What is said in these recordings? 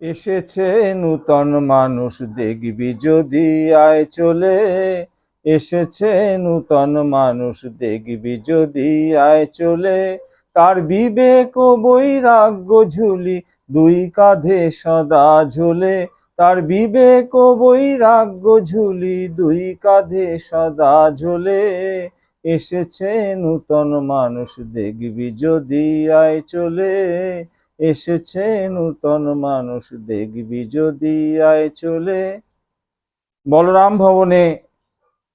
এসেছে নূতন মানুষ, দেখবি যদি আয় চলে। এসেছে নূতন মানুষ, দেখবি যদি আয় চলে। তার বিবেক ও বৈরাগ্য ঝুলি দুই কাঁধে সদা ঝোলে। তার বিবেক ও বৈরাগ্য ঝুলি দুই কাঁধে সদা ঝোলে। এসেছে নূতন মানুষ, দেখবি যদি আয় চলে। এসেছে নূতন মানুষ, দেখবি যদি আয় চলে। বলরাম ভবনে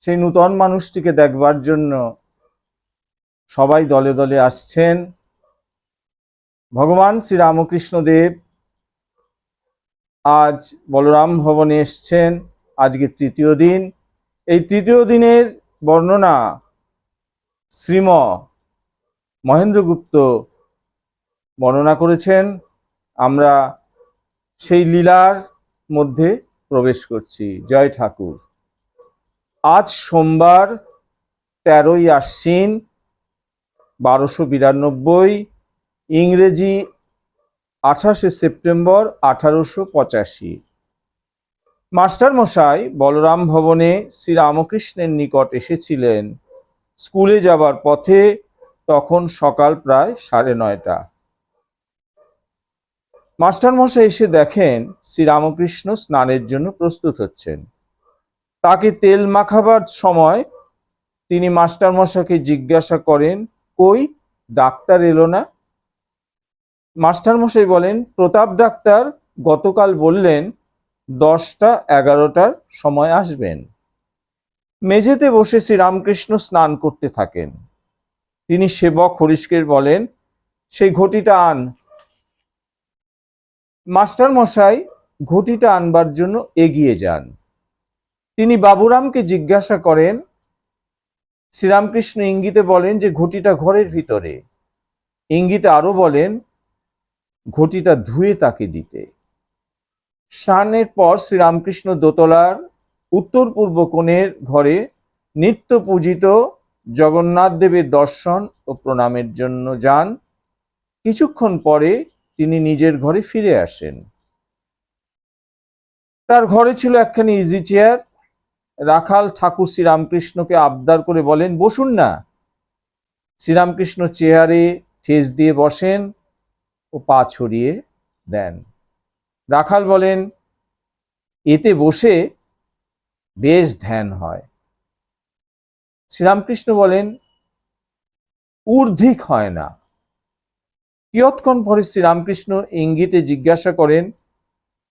সেই নূতন মানুষটিকে দেখবার জন্য সবাই দলে দলে আসছেন। ভগবান শ্রী রামকৃষ্ণ দেব আজ বলরাম ভবনে এসছেন। আজকে তৃতীয় দিন। এই তৃতীয় দিনের বর্ণনা শ্রীম মহেন্দ্রগুপ্ত বর্ণনা করেছেন, আমরা সেই লীলার মধ্যে প্রবেশ করছি। জয় ঠাকুর। আজ সোমবার তেরোই আশ্বিন বারোশো বিরানব্বই, ইংরেজি আঠাশে সেপ্টেম্বর আঠারোশো পঁচাশি। মাস্টার মশাই বলরাম ভবনে শ্রী রামকৃষ্ণের নিকট এসেছিলেন। স্কুলে যাবার পথে তখন সকাল প্রায় সাড়ে নয়টা। মাস্টার মশাই এসে দেখেন শ্রীরামকৃষ্ণ স্নানের জন্য প্রস্তুত হচ্ছেন। তাকে তেল মাখাবার সময় তিনি মাস্টার মশাইকে জিজ্ঞাসা করেন, কই, ডাক্তার এলো না? মাস্টার মশাই বলেন, প্রতাপ ডাক্তার গতকাল বললেন দশটা এগারোটার সময় আসবেন। মেঝেতে বসে শ্রীরামকৃষ্ণ স্নান করতে থাকেন। তিনি সেবক হরিষ্কের বলেন, সেই ঘটিটা আন মাস্টার মশাই ঘটিটা আনবার জন্য এগিয়ে যান। তিনি বাবুরামকে জিজ্ঞাসা করেন, শ্রীরামকৃষ্ণ ইঙ্গিতে বলেন যে ঘটিটা ঘরের ভিতরে। ইঙ্গিতে আরও বলেন, ঘটিটা ধুয়ে তাকে দিতে। স্নানের পর শ্রীরামকৃষ্ণ দোতলার উত্তর পূর্ব কোণের ঘরে নিত্য পূজিত জগন্নাথ দেবের দর্শন ও প্রণামের জন্য যান। কিছুক্ষণ পরে তিনি নিজের ঘরে ফিরে আসেন। তার ঘরে ছিল একখানি ইজি চেয়ার রাখাল ঠাকুর শ্রীরামকৃষ্ণকে আবদার করে বলেন, বসুন না। শ্রীরামকৃষ্ণ চেয়ারে ঠেস দিয়ে বসেন ও পা ছড়িয়ে দেন। রাখাল বলেন, এতে বসে বেশ ধ্যান হয়। শ্রীরামকৃষ্ণ বলেন, ঊর্ধ্বিক হয় না। কিয়ৎক্ষণ পরে শ্রীরামকৃষ্ণ ইঙ্গিতে জিজ্ঞাসা করেন,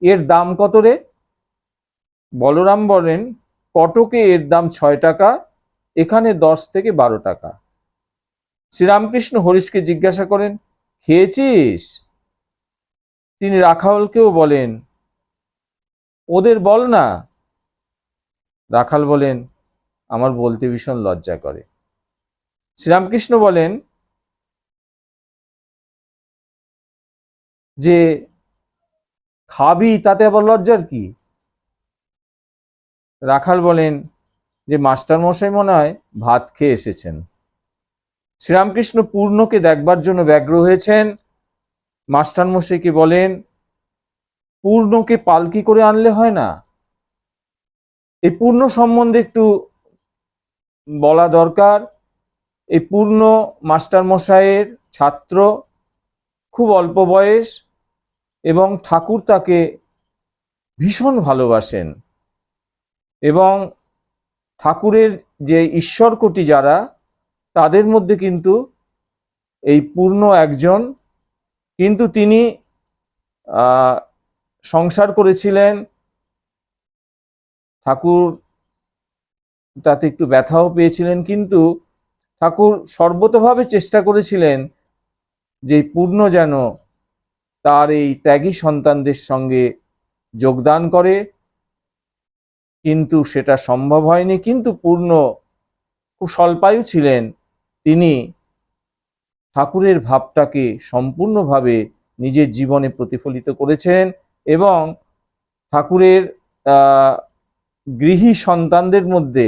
এর দাম কত রে? বলরাম বলেন, কটকে এর দাম ছয় টাকা, এখানে দশ থেকে বারো টাকা। শ্রীরামকৃষ্ণ হরিশকে জিজ্ঞাসা করেন, খেয়েছিস? তিনি রাখালকেও বলেন, ওদের বল না। রাখাল বলেন, আমার বলতে ভীষণ লজ্জা করে। শ্রীরামকৃষ্ণ বলেন যে খাবি তাতে আবার লজ্জার কি? রাখাল বলেন যে, মাস্টার মশাই মনে হয় ভাত খেয়ে এসেছেন। শ্রীরামকৃষ্ণ পূর্ণকে দেখবার জন্য ব্যগ্র হয়েছেন। মাস্টার মশাইকে বলেন, পূর্ণকে পালকি করে আনলে হয় না? এই পূর্ণ সম্বন্ধে একটু বলা দরকার। এই পূর্ণ মাস্টার মশাইয়ের ছাত্র খুব অল্প বয়স এবং ঠাকুর তাকে ভীষণ ভালোবাসেন এবং ঠাকুরের যে ঈশ্বর কোটি যারা, তাদের মধ্যে কিন্তু এই পূর্ণ একজন। কিন্তু তিনি সংসার করেছিলেন। ঠাকুর তাতে একটু ব্যথাও পেয়েছিলেন। কিন্তু ঠাকুর সর্বতভাবে চেষ্টা করেছিলেন যে পূর্ণ যেন তার এই ত্যাগী সন্তানদের সঙ্গে যোগদান করে। কিন্তু সেটা সম্ভব হয়নি, কিন্তু পূর্ণ খুব স্বল্পায়ু ছিলেন তিনি। ঠাকুরের ভাবটাকে সম্পূর্ণভাবে নিজের জীবনে প্রতিফলিত করেছেন এবং ঠাকুরের গৃহী সন্তানদের মধ্যে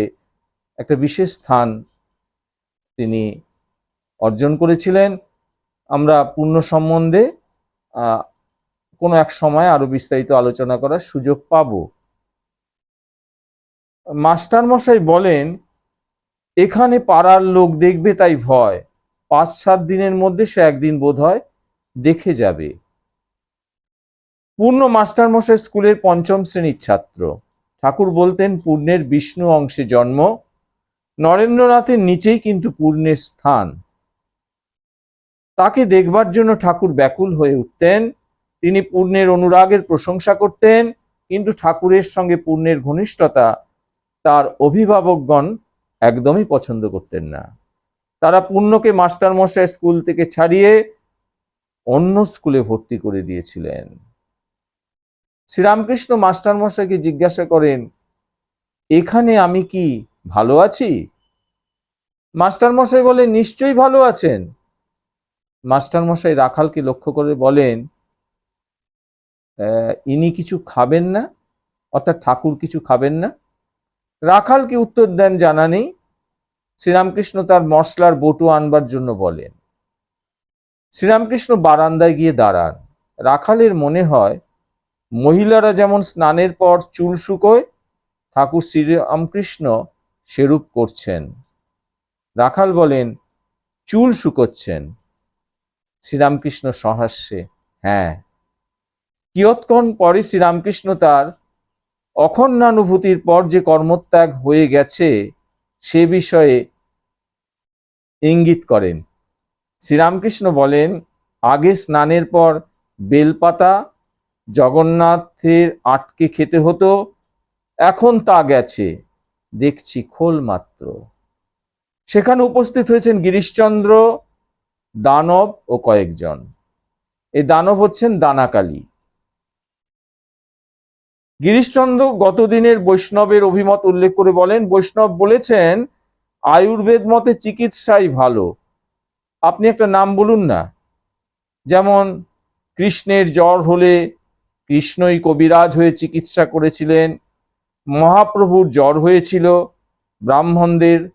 একটা বিশেষ স্থান তিনি অর্জন করেছিলেন। আমরা পূর্ণ সম্বন্ধে কোনো এক সময় আরও বিস্তারিত আলোচনা করার সুযোগ পাব। মাস্টার মশাই বলেন, এখানে পাড়ার লোক দেখবে তাই ভয়। পাঁচ, সাত দিনের মধ্যে সে একদিন বোধ হয় দেখে যাবে। পূর্ণ মাস্টার মশাই স্কুলের পঞ্চম শ্রেণির ছাত্র। ঠাকুর বলতেন, পূর্ণের বিষ্ণু অংশে জন্ম। নরেন্দ্রনাথের নিচেই কিন্তু পূর্ণের স্থান। তাকে দেখবার জন্য ঠাকুর ব্যাকুল হয়ে উঠতেন। তিনি পূর্ণের অনুরাগের প্রশংসা করতেন, কিন্তু ঠাকুরের সঙ্গে পূর্ণের ঘনিষ্ঠতা তার অভিভাবকগণ একদমই পছন্দ করতেন না। তারা পূর্ণকে মাস্টারমশাই স্কুল থেকে ছাড়িয়ে অন্য স্কুলে ভর্তি করে দিয়েছিলেন। শ্রীরামকৃষ্ণ মাস্টারমশাইকে জিজ্ঞাসা করেন, এখানে আমি কি ভালো আছি? মাস্টারমশাই বলে নিশ্চয়ই ভালো আছেন। মাস্টারমশাই রাখালকে লক্ষ্য করে বলেন "আহ, ইনি কিছু খাবেন না অর্থাৎ ঠাকুর কিছু খাবেন না? রাখালকে উত্তর দেন জানা নেই। শ্রীরামকৃষ্ণ তার মশলার বটু আনবার জন্য বলেন। শ্রীরামকৃষ্ণ বারান্দায় গিয়ে দাঁড়ান। রাখালের মনে হয় মহিলারা যেমন স্নানের পর চুল শুকোয় ঠাকুর শ্রীরামকৃষ্ণ সেরূপ করছেন। রাখাল বলেন চুল শুকোচ্ছেন। শ্রীরামকৃষ্ণ সহাস্যে। হ্যাঁ। কিয়ৎক্ষণ পরে শ্রীরামকৃষ্ণ তার অখণ্ডানুভূতির পর যে কর্মত্যাগ হয়ে গেছে, সে বিষয়ে ইঙ্গিত করেন। শ্রীরামকৃষ্ণ বলেন, আগে স্নানের পর বেলপাতা জগন্নাথের আটকে খেতে হতো, এখন তা গেছে, দেখছি খোল মাত্র। সেখানে উপস্থিত হয়েছেন গিরিশচন্দ্র দানব ও কয়েকজন। এই দানব হচ্ছেন দানাকালী। গিরিশচন্দ্র গতদিনের বৈষ্ণবের অভিমত উল্লেখ করে বলেন, বৈষ্ণব বলেছেন, আয়ুর্বেদ মতে চিকিৎসাই ভালো। আপনি একটা নাম বলুন না। যেমন, কৃষ্ণের জ্বর হলে কৃষ্ণই কবিরাজ হয়ে চিকিৎসা করেছিলেন, মহাপ্রভুর জ্বর হয়েছিল, ব্রাহ্মণদের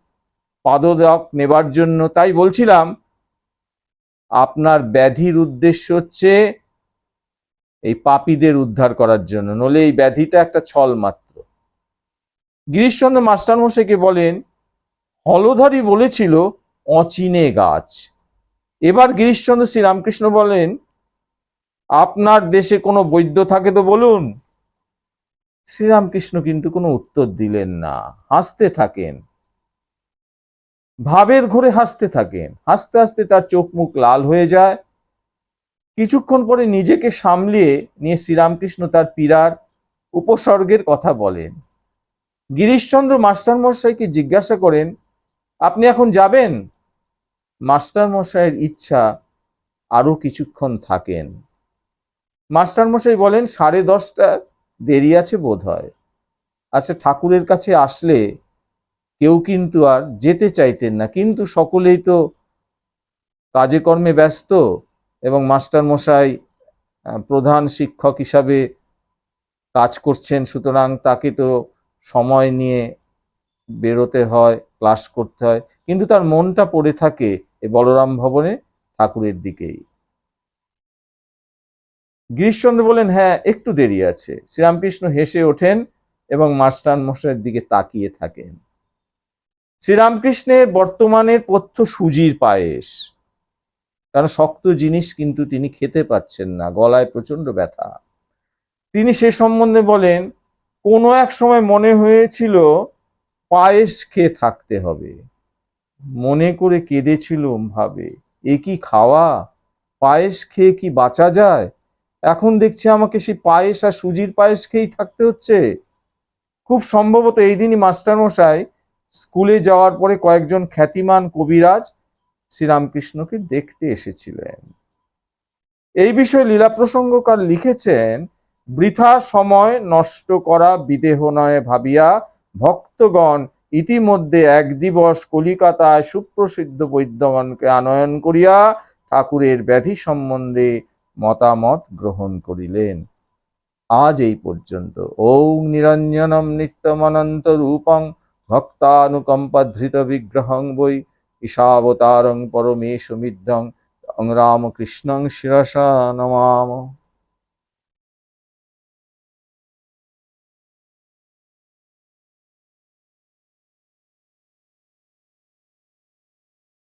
পাদদাক নেবার জন্য, তাই বলছিলাম আপনার ব্যাধির উদ্দেশ্য হচ্ছে এই পাপীদের উদ্ধার করার জন্য। নলে এই ব্যাধিটা একটা ছল মাত্র। গিরিশচন্দ্র মাস্টারমশাইকে বলেন, হলধারী বলেছিল, অচিনে গাছ। এবার গিরিশচন্দ্র শ্রীরামকৃষ্ণ বলেন, আপনার দেশে কোনো বৈদ্য থাকে তো বলুন। শ্রীরামকৃষ্ণ কিন্তু কোনো উত্তর দিলেন না, হাসতে থাকেন। ভাবের ঘরে হাসতে থাকেন হাসতে হাসতে তার চোখ মুখ লাল হয়ে যায়। কিছুক্ষণ পরে নিজেকে সামলিয়ে নিয়ে শ্রীরামকৃষ্ণ তার পীড়ার উপসর্গের কথা বলেন। গিরিশচন্দ্র মাস্টারমশাইকে জিজ্ঞাসা করেন, আপনি এখন যাবেন? মাস্টারমশাইয়ের ইচ্ছা আরও কিছুক্ষণ থাকেন। মাস্টারমশাই বলেন, সাড়ে দশটা দেরি আছে বোধ হয় আচ্ছা ঠাকুরের কাছে আসলে কেউ কিন্তু আর যেতে চাইতেন না। কিন্তু সকলেই তো কাজে কর্মে ব্যস্ত এবং মাস্টার মশাই প্রধান শিক্ষক হিসাবে কাজ করছেন, সুতরাং তাকে তো সময় নিয়ে বেরোতে হয়, ক্লাস করতে হয়, কিন্তু তার মনটা পড়ে থাকে এই বলরাম ভবনে ঠাকুরের দিকেই। গিরিশচন্দ্র বলেন হ্যাঁ একটু দেরি আছে। শ্রীরামকৃষ্ণ হেসে ওঠেন এবং মাস্টার মশাইয়ের দিকে তাকিয়ে থাকেন। শ্রীরামকৃষ্ণের বর্তমানের পথ্য সুজির পায়েস। কারণ শক্ত জিনিস কিন্তু তিনি খেতে পাচ্ছেন না, গলায় প্রচণ্ড ব্যথা। তিনি সে সম্বন্ধে বলেন, কোনো এক সময় মনে হয়েছিল পায়েস খেয়ে থাকতে হবে। মনে করে কেঁদেছিলুম ভাবে, এ কি খাওয়া? পায়েস খেয়ে কি বাঁচা যায়? এখন দেখছি আমাকে সেই পায়েস আর সুজির পায়েস খেয়েই থাকতে হচ্ছে। খুব সম্ভবত এই দিনই মাস্টারমশাই স্কুলে যাওয়ার পরে কয়েকজন খ্যাতিমান কবিরাজ শ্রীরামকৃষ্ণকে দেখতে এসেছিলেন। এই বিষয়ে লীলা প্রসঙ্গকার লিখেছেন, বৃথা সময় নষ্ট করা বিদেহ নয় ভাবিয়া, ভক্তগণ ইতিমধ্যে এক দিবস কলিকাতায় সুপ্রসিদ্ধ বৈদ্যগণকে আনয়ন করিয়া ঠাকুরের ব্যাধি সম্বন্ধে মতামত গ্রহণ করিলেন। আজ এই পর্যন্ত। ওং নিরঞ্জনম নিত্যমনন্ত রূপং ভক্তানুকম্পাধৃত বিগ্রহং বৈ ঈশাবতারং পরমেশমিদ্যং রামকৃষ্ণং শিরসা নমাম